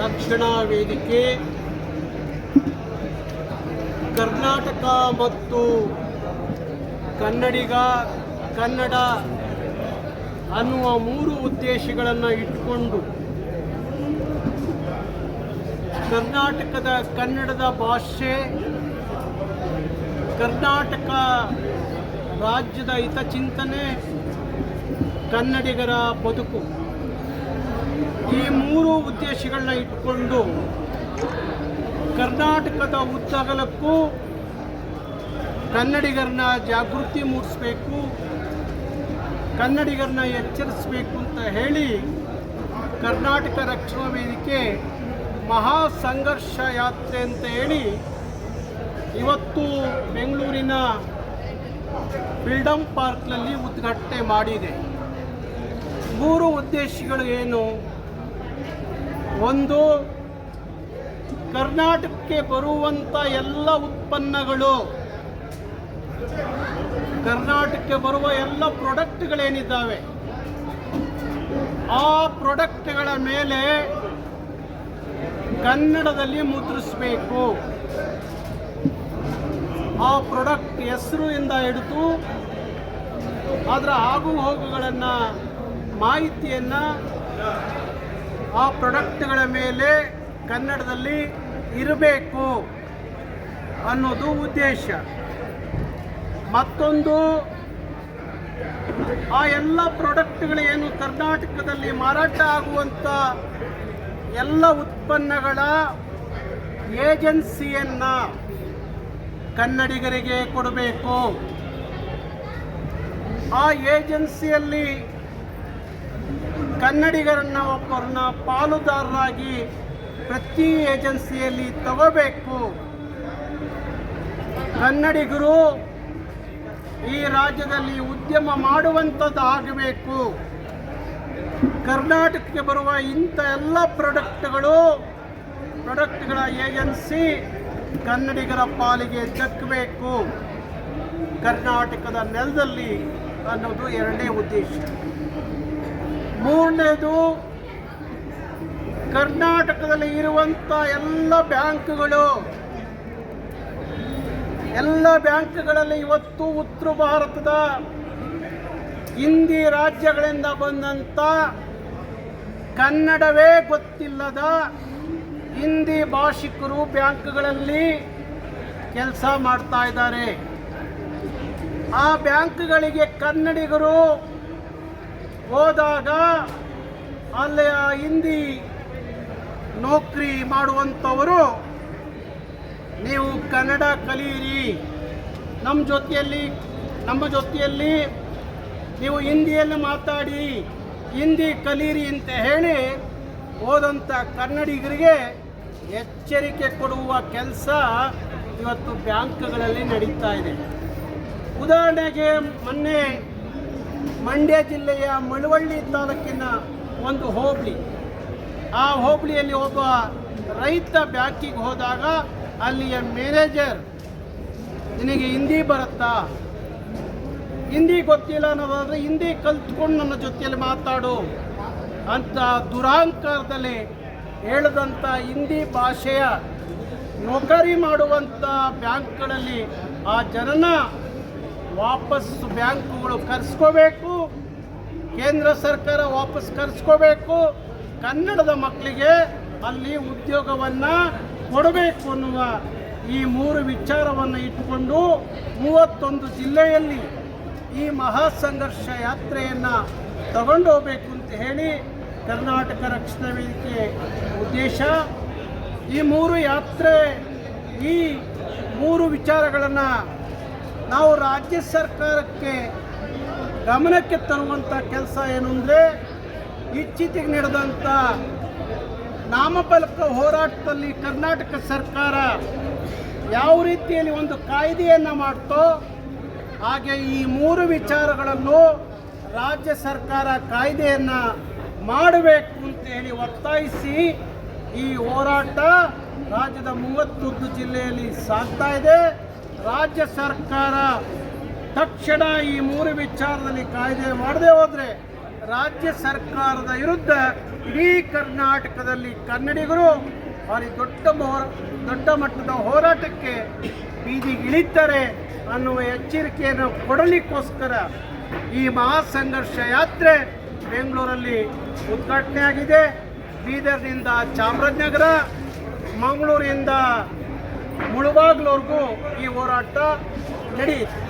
ರಕ್ಷಣಾ ವೇದಿಕೆ, ಕರ್ನಾಟಕ ಮತ್ತು ಕನ್ನಡಿಗ, ಕನ್ನಡ ಅನ್ನುವ ಮೂರು ಉದ್ದೇಶಗಳನ್ನು ಇಟ್ಟುಕೊಂಡು ಕರ್ನಾಟಕದ ಕನ್ನಡದ ಭಾಷೆ, ಕರ್ನಾಟಕ ರಾಜ್ಯದ ಹಿತಚಿಂತನೆ, ಕನ್ನಡಿಗರ ಬದುಕು. ಈ ಮೂರು ಉದ್ದೇಶಗಳನ್ನ ಇಟ್ಕೊಂಡು ಕರ್ನಾಟಕದ ಉದ್ದಗಲಕ್ಕೂ ಕನ್ನಡಿಗರನ್ನ ಜಾಗೃತಿ ಮೂಡಿಸ್ಬೇಕು, ಕನ್ನಡಿಗರನ್ನ ಎಚ್ಚರಿಸಬೇಕು ಅಂತ ಹೇಳಿ ಕರ್ನಾಟಕ ರಕ್ಷಣಾ ವೇದಿಕೆ ಮಹಾ ಸಂಘರ್ಷ ಯಾತ್ರೆ ಅಂತ ಹೇಳಿ ಇವತ್ತು ಬೆಂಗಳೂರಿನ ಫ್ರೀಡಮ್ ಪಾರ್ಕ್ನಲ್ಲಿ ಉದ್ಘಾಟನೆ ಮಾಡಿದೆ. ಮೂರು ಉದ್ದೇಶಗಳು ಏನು? ಒಂದು ಕರ್ನಾಟಕಕ್ಕೆ ಬರುವಂಥ ಎಲ್ಲ ಉತ್ಪನ್ನಗಳು. ಕರ್ನಾಟಕಕ್ಕೆ ಬರುವ ಎಲ್ಲ ಪ್ರಾಡಕ್ಟ್ಗಳೇನಿದ್ದಾವೆ? ಆ ಪ್ರಾಡಕ್ಟ್ಗಳ ಮೇಲೆ ಕನ್ನಡದಲ್ಲಿ ಮುದ್ರಿಸಬೇಕು. ಆ ಪ್ರಾಡಕ್ಟ್ ಹೆಸರು ಇಂದ ಹಿಡಿದು ಅದರ ಆಗು ಹೋಗುಗಳನ್ನು ಮಾಹಿತಿಯನ್ನು ಆ ಪ್ರಾಡಕ್ಟ್ಗಳ ಮೇಲೆ ಕನ್ನಡದಲ್ಲಿ ಇರಬೇಕು ಅನ್ನೋದು ಉದ್ದೇಶ. ಮತ್ತೊಂದು, ಆ ಎಲ್ಲ ಪ್ರಾಡಕ್ಟ್ಗಳು ಏನು ಕರ್ನಾಟಕದಲ್ಲಿ ಮಾರಾಟ ಆಗುವಂಥ ಎಲ್ಲ ಉತ್ಪನ್ನಗಳ ಏಜೆನ್ಸಿಯನ್ನು ಕನ್ನಡಿಗರಿಗೆ ಕೊಡಬೇಕು. ಆ ಏಜೆನ್ಸಿಯಲ್ಲಿ ಕನ್ನಡಿಗರನ್ನ ಒಬ್ಬರನ್ನ ಪಾಲುದಾರರಾಗಿ ಪ್ರತಿ ಏಜೆನ್ಸಿಯಲ್ಲಿ ತಗೋಬೇಕು. ಕನ್ನಡಿಗರು ಈ ರಾಜ್ಯದಲ್ಲಿ ಉದ್ಯಮ ಮಾಡುವಂಥದ್ದು ಆಗಬೇಕು ಕರ್ನಾಟಕಕ್ಕೆ ಬರುವ ಇಂಥ ಎಲ್ಲ ಪ್ರಾಡಕ್ಟ್ಗಳು, ಪ್ರಾಡಕ್ಟ್ಗಳ ಏಜೆನ್ಸಿ ಕನ್ನಡಿಗರ ಪಾಲಿಗೆ ದಕ್ಕಬೇಕು ಕರ್ನಾಟಕದ ನೆಲದಲ್ಲಿ ಅನ್ನೋದು ಎರಡನೇ ಉದ್ದೇಶ. ಮೂರನೇದು, ಕರ್ನಾಟಕದಲ್ಲಿ ಇರುವಂಥ ಎಲ್ಲ ಬ್ಯಾಂಕ್ಗಳು. ಎಲ್ಲ ಬ್ಯಾಂಕ್ಗಳಲ್ಲಿ ಇವತ್ತು ಉತ್ತರ ಭಾರತದ ಹಿಂದಿ ರಾಜ್ಯಗಳಿಂದ ಬಂದಂಥ ಕನ್ನಡವೇ ಗೊತ್ತಿಲ್ಲದ ಹಿಂದಿ ಭಾಷಿಕರು ಬ್ಯಾಂಕ್ಗಳಲ್ಲಿ ಕೆಲಸ ಮಾಡ್ತಾ ಇದ್ದಾರೆ. ಆ ಬ್ಯಾಂಕ್ಗಳಿಗೆ ಕನ್ನಡಿಗರು ಹೋದಾಗ ಅಲ್ಲಿಯ ಹಿಂದಿ ನೌಕರಿ ಮಾಡುವಂಥವರು, ನೀವು ಕನ್ನಡ ಕಲಿಯಿರಿ. ನಮ್ಮ ಜೊತೆಯಲ್ಲಿ ನಮ್ಮ ಜೊತೆಯಲ್ಲಿ ನೀವು ಹಿಂದಿಯಲ್ಲಿ ಮಾತಾಡಿ, ಹಿಂದಿ ಕಲೀರಿ ಅಂತ ಹೇಳಿ ಹೋದಂಥ ಕನ್ನಡಿಗರಿಗೆ ಎಚ್ಚರಿಕೆ ಕೊಡುವ ಕೆಲಸ ಇವತ್ತು ಬ್ಯಾಂಕ್ಗಳಲ್ಲಿ ನಡೀತಾ ಇದೆ. ಉದಾಹರಣೆಗೆ ಮೊನ್ನೆ ಮಂಡ್ಯ ಜಿಲ್ಲೆಯ ಮಳವಳ್ಳಿ ತಾಲೂಕಿನ ಒಂದು ಹೋಬಳಿ. ಆ ಹೋಬಳಿಯಲ್ಲಿ ಒಬ್ಬ ರೈತ ಬ್ಯಾಂಕಿಗೆ ಹೋದಾಗ ಅಲ್ಲಿಯ ಮ್ಯಾನೇಜರ್, ನಿನಗೆ ಹಿಂದಿ ಬರುತ್ತಾ? ಹಿಂದಿ ಗೊತ್ತಿಲ್ಲ ಅನ್ನೋದಾದರೆ ಹಿಂದಿ ಕಲ್ತ್ಕೊಂಡು ನನ್ನ ಜೊತೆಯಲ್ಲಿ ಮಾತಾಡು ಅಂತ ದುರಾಂಕಾರದಲ್ಲಿ ಹೇಳಿದಂಥ ಹಿಂದಿ ಭಾಷೆಯ ನೌಕರಿ ಮಾಡುವಂಥ ಬ್ಯಾಂಕ್ಗಳಲ್ಲಿ ಆ ಜನನ ವಾಪಸ್ ಬ್ಯಾಂಕುಗಳು ಕರೆಸ್ಕೋಬೇಕು, ಕೇಂದ್ರ ಸರ್ಕಾರ ವಾಪಸ್ ಕರೆಸ್ಕೋಬೇಕು, ಕನ್ನಡದ ಮಕ್ಕಳಿಗೆ ಅಲ್ಲಿ ಉದ್ಯೋಗವನ್ನು ಕೊಡಬೇಕು ಅನ್ನುವ ಈ ಮೂರು ವಿಚಾರವನ್ನು ಇಟ್ಟುಕೊಂಡು ಮೂವತ್ತೊಂದು ಜಿಲ್ಲೆಯಲ್ಲಿ ಈ ಮಹಾ ಸಂಘರ್ಷ ಯಾತ್ರೆಯನ್ನು ತಗೊಂಡು ಹೋಗಬೇಕು ಅಂತ ಹೇಳಿ ಕರ್ನಾಟಕ ರಕ್ಷಣಾ ವೇದಿಕೆ ಉದ್ದೇಶ. ಈ ಮೂರು ಯಾತ್ರೆ ಈ ಮೂರು ವಿಚಾರಗಳನ್ನು ನಾವು ರಾಜ್ಯ ಸರ್ಕಾರಕ್ಕೆ ಗಮನಕ್ಕೆ ತರುವಂಥ ಕೆಲಸ ಏನು ಅಂದರೆ ಇತ್ತೀಚೆಗೆ ನಡೆದಂಥ ನಾಮಫಲಕ ಹೋರಾಟದಲ್ಲಿ ಕರ್ನಾಟಕ ಸರ್ಕಾರ ಯಾವ ರೀತಿಯಲ್ಲಿ ಒಂದು ಕಾಯ್ದೆಯನ್ನು ಮಾಡ್ತೋ ಹಾಗೆ ಈ ಮೂರು ವಿಚಾರಗಳನ್ನು ರಾಜ್ಯ ಸರ್ಕಾರ ಕಾಯ್ದೆಯನ್ನು ಮಾಡಬೇಕು ಅಂತ ಹೇಳಿ ಒತ್ತಾಯಿಸಿ ಈ ಹೋರಾಟ ರಾಜ್ಯದ ಮೂವತ್ತೊಂದು ಜಿಲ್ಲೆಯಲ್ಲಿ ಸಾಗ್ತಾ ಇದೆ. ರಾಜ್ಯ ಸರ್ಕಾರ ತಕ್ಷಣ ಈ ಮೂರು ವಿಚಾರದಲ್ಲಿ ಕಾಯ್ದೆ ಮಾಡದೆ ಹೋದರೆ ರಾಜ್ಯ ಸರ್ಕಾರದ ವಿರುದ್ಧ ಇಡೀ ಕರ್ನಾಟಕದಲ್ಲಿ ಕನ್ನಡಿಗರು ಭಾರಿ ದೊಡ್ಡ ದೊಡ್ಡ ಮಟ್ಟದ ಹೋರಾಟಕ್ಕೆ ಬೀದಿಗಿಳಿತಾರೆ ಅನ್ನುವ ಎಚ್ಚರಿಕೆಯನ್ನು ಕೊಡಲಿಕ್ಕೋಸ್ಕರ ಈ ಮಹಾಸಂಘರ್ಷ ಯಾತ್ರೆ ಬೆಂಗಳೂರಲ್ಲಿ ಉದ್ಘಾಟನೆ ಆಗಿದೆ ಬೀದರ್ನಿಂದ ಚಾಮರಾಜನಗರ, ಮಂಗಳೂರಿಂದ ಮುಳುಬಾಗ್ಲವರೆಗೂ ಈ ಹೋರಾಟ ನಡೆಯುತ್ತೆ